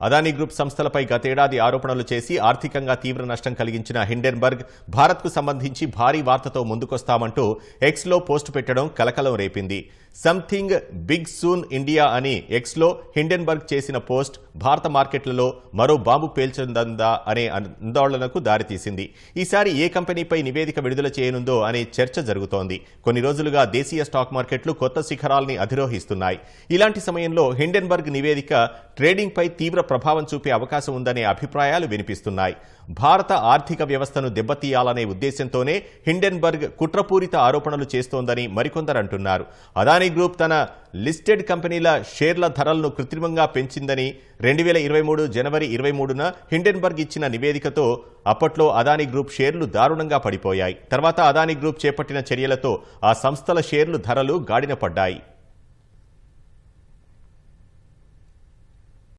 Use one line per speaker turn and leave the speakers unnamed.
Adani group సంస్థలపై గతేడాది ఆరోపణలు చేసి ఆర్థికంగా తీవ్ర నష్టం కలిగించిన హిండెన్బర్గ్ భారత్కు సంబంధించి భారీ వార్తతో ముందుకొస్తామంటూ ఎక్స్లో పోస్టు పెట్టడం కలకలం రేపింది. సంథింగ్ బిగ్ సూన్ ఇండియా అని ఎక్స్లో హిండెన్బర్గ్ చేసిన పోస్ట్ భారత మార్కెట్లలో మరో బాంబు పేల్చుందా అనే ఆందోళనకు దారితీసింది. ఈసారి ఏ కంపెనీపై నివేదిక విడుదల చేయనుందో అనే చర్చ జరుగుతోంది. కొన్ని రోజులుగా దేశీయ స్టాక్ మార్కెట్లు కొత్త శిఖరాల్ని అధిరోహిస్తున్నాయి. ఇలాంటి సమయంలో హిండెన్బర్గ్ నివేదిక ట్రేడింగ్పై తీవ్ర ప్రభావం చూపే అవకాశం ఉందనే అభిప్రాయాలు వినిపిస్తున్నాయి. భారత ఆర్థిక వ్యవస్థను దెబ్బతీయాలనే ఉద్దేశంతోనే హిండెన్బర్గ్ కుట్రపూరిత ఆరోపణలు చేస్తోందని మరికొందరు అంటున్నారు. అదానీ గ్రూప్ తన లిస్టెడ్ కంపెనీల షేర్ల ధరలను కృత్రిమంగా పెంచిందని రెండు వేల ఇరవై మూడు జనవరి ఇరవై మూడున హిండెన్బర్గ్ ఇచ్చిన నివేదికతో అప్పట్లో అదానీ గ్రూప్ షేర్లు దారుణంగా పడిపోయాయి. తర్వాత అదానీ గ్రూప్ చేపట్టిన చర్యలతో ఆ సంస్థల షేర్లు ధరలు గాడిన పడ్డాయి.